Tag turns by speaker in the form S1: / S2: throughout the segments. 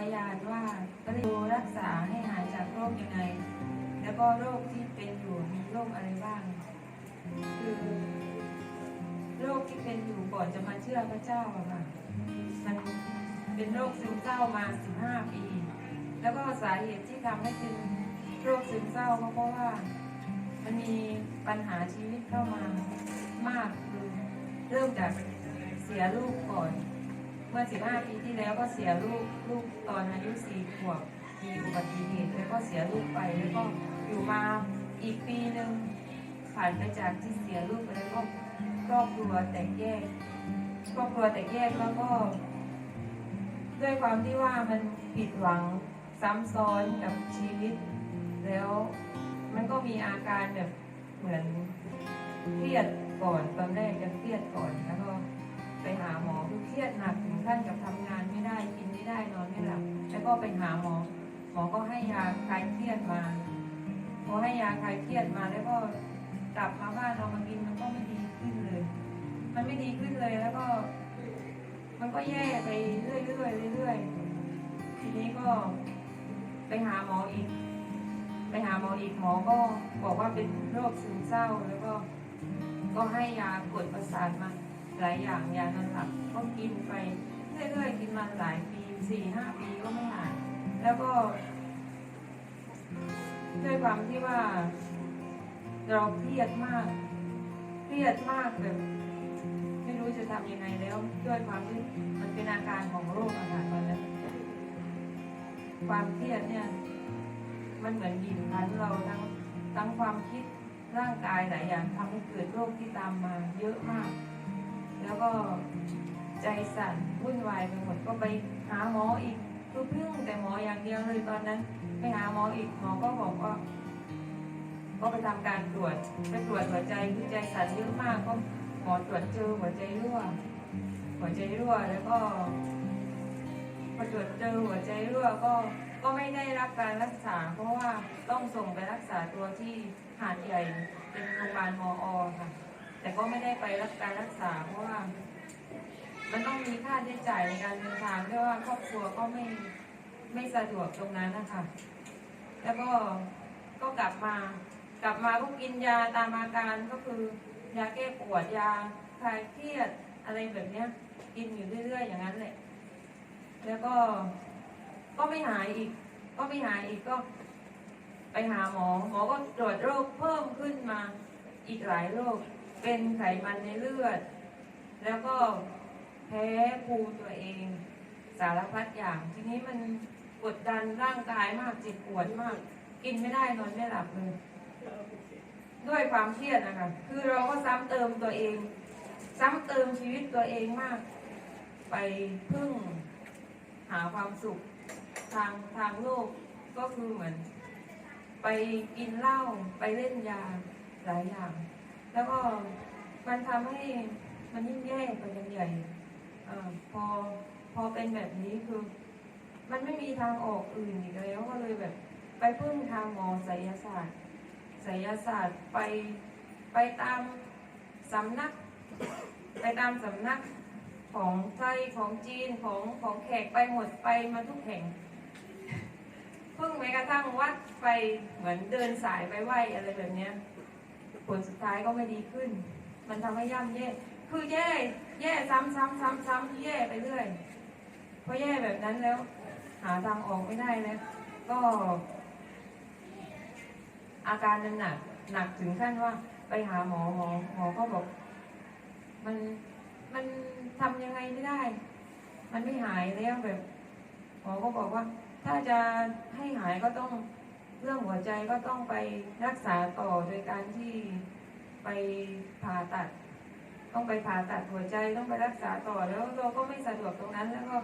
S1: พยานว่าพระฤารักษาให้หายจากโรคยังไง แล้วก็โรคที่เป็นอยู่มีโรคอะไรบ้าง คือโรคที่เป็นอยู่ก่อนจะมาเชื่อพระเจ้าอะค่ะมันเป็นโรคซึมเศร้ามา 15 ปี แล้วก็สาเหตุที่ทำให้เป็นโรคซึมเศร้าก็เพราะว่ามันมีปัญหาชีวิตเข้ามามากคือเริ่มจากเสียลูกก่อน เมื่อ 15 ปีที่แล้วก็เสียลูกลูกตอนอายุ 4 ขวบมีอุบัติเหตุแล้วก็เสียลูกไปแล้วก็อยู่มาอีกปีหนึ่งผ่านไปจากที่เสียลูกไปแล้วก็ครอบครัวแตกแยกครอบครัวแตกแยกแล้วก็ ด้วยความที่ว่ามันผิดหวังซ้ำซ้อนกับชีวิต แล้วมันก็มีอาการแบบเหมือนเครียดก่อนตอนแรกจะเครียดก่อนแล้วก็ ไปหาหมอคือเครียดหนักถึงขั้นกับทำงานไม่ได้กินไม่ได้นอนไม่หลับแล้วก็ไปหาหมอ หมอก็ให้ยาคลายเครียดมาพอให้ยาคลายเครียดมาแล้วก็กลับมาบ้านเรามากินมันก็ไม่ดีขึ้นเลย มันไม่ดีขึ้นเลยแล้วก็ มันก็แย่ไปเรื่อยๆเรื่อยๆทีนี้ก็ไปหาหมออีก ไปหาหมออีกหมอก็บอกว่าเป็นโรคซึมเศร้าแล้วก็ ก็ให้ยากดประสาทมา หลายอย่างยานอนหลับก็กินไปเรื่อยๆกินมาหลายปีสี่ห้าปีก็ไม่หายแล้วก็ด้วยความที่ว่า เราเครียดมากเครียดมากแบบไม่รู้จะทำยังไงแล้ว ด้วยความที่มันเป็นอาการของโรคอาหารตอนนั้นความเครียดเนี่ย มันเหมือนบีบคั้นเราทั้งทั้งความคิดร่างกายหลายอย่างทำให้เกิดโรคที่ตามมา เยอะมาก แล้วก็ใจสั่นวุ่นวายไปหมดก็ไปหาหมออีกคือพึ่งแต่หมออย่างเดียวเลยตอนนั้น ไปหาหมออีกหมอก็บอกว่าก็ไปทำการตรวจไปตรวจหัวใจคือใจสั่นเยอะมากก็หมอตรวจเจอหัวใจรั่ว หัวใจรั่วแล้วก็พอตรวจเจอหัวใจรั่วก็ก็ไม่ได้รับการรักษา เพราะว่าต้องส่งไปรักษาตัวที่หาดใหญ่เป็นโรงพยาบาลมออค่ะ แต่ก็ไม่ได้ไปรับการรักษาเพราะว่า มันต้องมีค่าใช้จ่ายในการเดินทางด้วยว่าครอบครัวก็ไม่ไม่สะดวกตรงนั้นนะคะ แล้วก็ก็กลับมากลับมาก็กินยาตามอาการก็คือยาแก้ปวดยาคลายเครียดอะไรแบบเนี้ย กินอยู่เรื่อย ๆ อย่างนั้นแหละ แล้วก็ก็ไม่หายอีก ก็ไม่หายอีกก็ ไปหาหมอหมอก็ตรวจโรคเพิ่มขึ้นมาอีกหลายโรค เป็นไขมันในเลือด แล้วก็แพ้ภูมิตัวเอง สารพัดอย่าง ทีนี้มันกดดันร่างกายมากเจ็บปวดมาก กินไม่ได้นอนไม่หลับเลย ด้วยความเครียดนะคะ คือเราก็ซ้ำเติมตัวเอง ซ้ำเติมชีวิตตัวเองมาก ไปพึ่งหาความสุขทางทางโลกก็คือเหมือน ไปกินเหล้าไปเล่นยาหลายอย่าง แล้วก็มันทำให้มันยิ่งแย่ไปกันใหญ่ออพอพอเป็นแบบนี้คือ มันไม่มีทางออกอื่นอีกแล้วก็เลยแบบ ไปพึ่งทางหมอไสยศาสตร์ไสยศาสตร์ไปไปตามสำนัก ไปตามสำนักของไทยของจีนของของแขกไปหมดไปมาทุกแห่งเพิ่งแม้กระทั่งวัดไปเหมือนเดินสายไปไหวอะไรแบบเนี้ย ผลสุดท้ายก็ไม่ดีขึ้น มันทำให้ย่ำแย่ คือแย่ แย่ซ้ำซ้ำซ้ำซ้ำแย่ไปเรื่อยพอแย่แบบนั้นแล้ว หาทางออกไม่ได้แล้วก็ อาการมันหนักหนักถึงขั้นว่า ไปหาหมอหมอหมอก็บอก มันมันทำยังไงไม่ได้ มันไม่หายแล้วแบบหมอก็บอกว่า ถ้าจะให้หายก็ต้อง เรื่องหัวใจก็ต้องไปรักษาต่อโดยการที่ไปผ่าตัด ต้องไปผ่าตัดหัวใจต้องไปรักษาต่อแล้วเราก็ไม่สะดวกตรงนั้นแล้วก็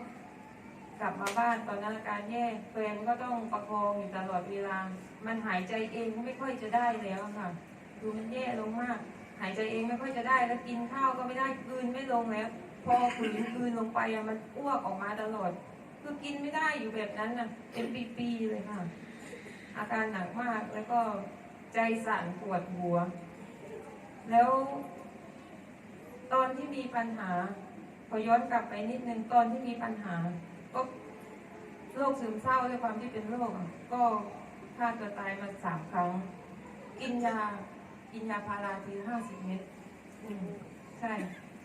S1: กลับมาบ้านตอนนั้นอาการแย่แฟนก็ต้องประคองอยู่ตลอดเวลา มันหายใจเองไม่ค่อยจะได้แล้วค่ะ ดูมันแย่ลงมาก หายใจเองไม่ค่อยจะได้ แล้วกินข้าวก็ไม่ได้กลืนไม่ลงแล้ว พอฝืนกลืนลงไปอะมันอ้วกออกมาตลอด คือกินไม่ได้อยู่แบบนั้นน่ะเป็นปีๆเลยค่ะ อาการหนักมากแล้วก็ใจสั่นปวดหัว แล้ว ตอนที่มีปัญหาพอย้อนกลับไปนิดนึงตอนที่มีปัญหา ก็โรคซึมเศร้าด้วยความที่เป็นโรคก็ฆ่าตัวตายมาสามครั้ง กินยากินยาพาราทีห้าสิบเม็ดอืมใช่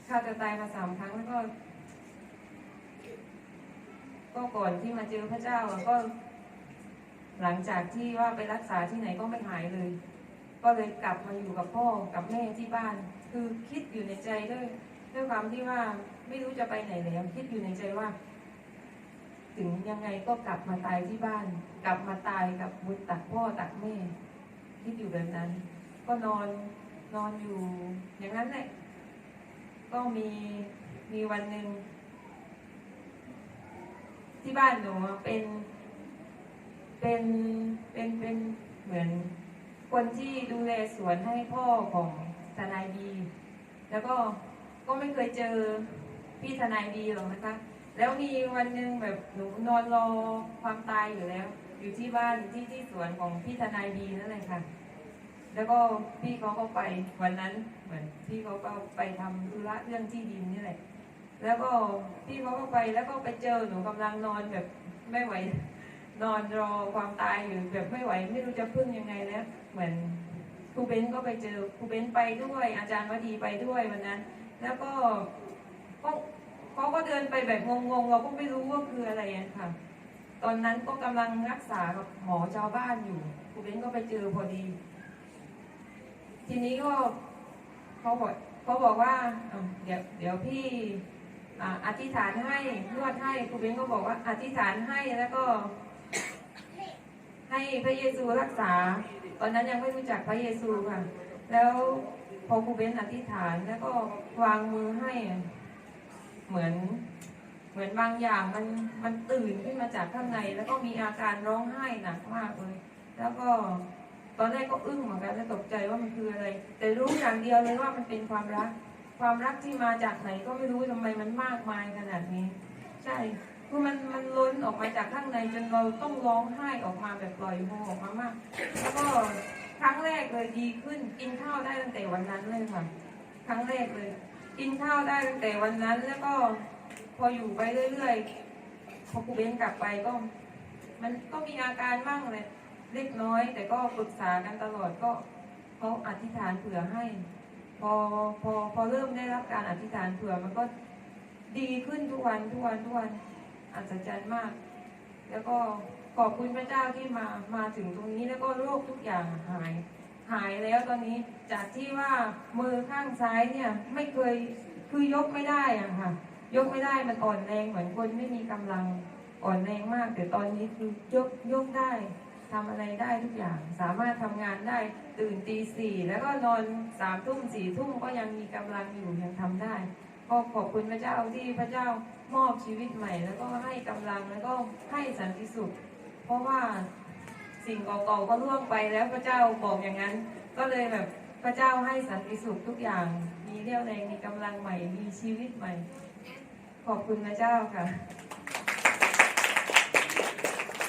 S1: ฆ่าตัวตายมาสามครั้งแล้วก็ ก็ก่อนที่มาเจอพระเจ้าก็ หลังจากที่ว่าไปรักษาที่ไหนก็ไม่หายเลย ก็เลยกลับมาอยู่กับพ่อกับแม่ที่บ้าน คือคิดอยู่ในใจด้วยด้วยความที่ว่าไม่รู้จะไปไหนแล้วคิดอยู่ในใจว่า ถึงยังไงก็กลับมาตายที่บ้าน กลับมาตายกับบุตรตักพ่อตักแม่คิดอยู่แบบนั้น ก็นอนนอนอยู่อย่างนั้นแหละก็มีมีวันหนึ่งที่บ้านหนูเป็น เป็นเป็นเป็นเหมือนคนที่ดูแลสวนให้พ่อของทนายดี แล้วก็ก็ไม่เคยเจอพี่ทนายดีหรอกนะคะ แล้วมีวันหนึ่งแบบหนูนอนรอความตายอยู่แล้ว อยู่ที่บ้านที่ที่สวนของพี่ทนายดีนั่นแหละค่ะ แล้วก็พี่เขาก็ไปวันนั้นเหมือนพี่เขาก็ไปทำธุระเรื่องที่ดินนี่แหละ แล้วก็พี่เขาก็ไปแล้วก็ไปเจอหนูกำลังนอนแบบไม่ไหว นอนรอความตายอยู่แบบไม่ไหวไม่รู้จะพึ่งยังไงแล้ว เหมือนครูเบนก็ไปเจอครูเบนไปด้วย อาจารย์วดีไปด้วยวันนั้น แล้วก็ก็เขาก็เดินไปแบบงงๆเราก็ไม่รู้ว่าคืออะไรอะค่ะ ตอนนั้นก็กำลังรักษากับหมอชาวบ้านอยู่ครูเบนก็ไปเจอพอดี ทีนี้ก็เขาบอกเขาบอกว่าเดี๋ยวเดี๋ยวพี่อ่าอธิษฐานให้นวดให้ครูเบนก็บอกว่าอธิษฐานให้แล้วก็ ให้พระเยซูรักษา ตอนนั้นยังไม่รู้จักพระเยซูค่ะ แล้วพอครูเบนอธิษฐานแล้วก็วางมือให้เหมือนเหมือนบางอย่างมันมันตื่นขึ้นมาจากข้างใน แล้วก็มีอาการร้องไห้หนักมากเลย แล้วก็ตอนแรกก็อึ้งเหมือนกันแล้วตกใจว่ามันคืออะไร แต่รู้อย่างเดียวเลยว่ามันเป็นความรัก ความรักที่มาจากไหนก็ไม่รู้ทำไมมันมากมายขนาดนี้ ใช่ คือมันมันล้นออกมาจากข้างในจนเราต้องร้องไห้ออกมาแบบปล่อยโฮออกมามากแล้วก็ครั้งแรกเลยดีขึ้น กินข้าวได้ตั้งแต่วันนั้นเลยค่ะ ครั้งแรกเลย กินข้าวได้ตั้งแต่วันนั้น แล้วก็พออยู่ไปเรื่อยๆพอครูเบนกลับไปก็ มันก็มีอาการบ้างเลยเล็กน้อย แต่ก็ปรึกษากันตลอดก็เขาอธิษฐานเผื่อให้ พอพอพอเริ่มได้รับการอธิษฐานเผื่อมันก็ดีขึ้นทุกวันทุกวันทุกวัน อัศจรรย์มาก แล้วก็ขอบคุณพระเจ้าที่มามาถึงตรงนี้แล้วก็โรคทุกอย่างหาย หายแล้วตอนนี้จากที่ว่ามือข้างซ้ายเนี่ยไม่เคยคือยกไม่ได้อะค่ะ ยกไม่ได้มันอ่อนแรงเหมือนคนไม่มีกำลังอ่อนแรงมาก แต่ตอนนี้คือยกยกได้ทำอะไรได้ทุกอย่างสามารถทำงานได้ตื่นตีสี่แล้วก็นอนสามทุ่มสี่ทุ่มก็ยังมีกำลังอยู่ยังทำได้ ก็ขอบคุณพระเจ้าที่พระเจ้ามอบชีวิตใหม่ แล้วก็ให้กำลังแล้วก็ให้สันติสุข เพราะว่าสิ่งเก่าๆก็ล่วงไปแล้วพระเจ้าบอกอย่างนั้น ก็เลยแบบพระเจ้าให้สันติสุขทุกอย่างมีเรี่ยวแรงมีกำลังใหม่ มีชีวิตใหม่ ขอบคุณพระเจ้าค่ะ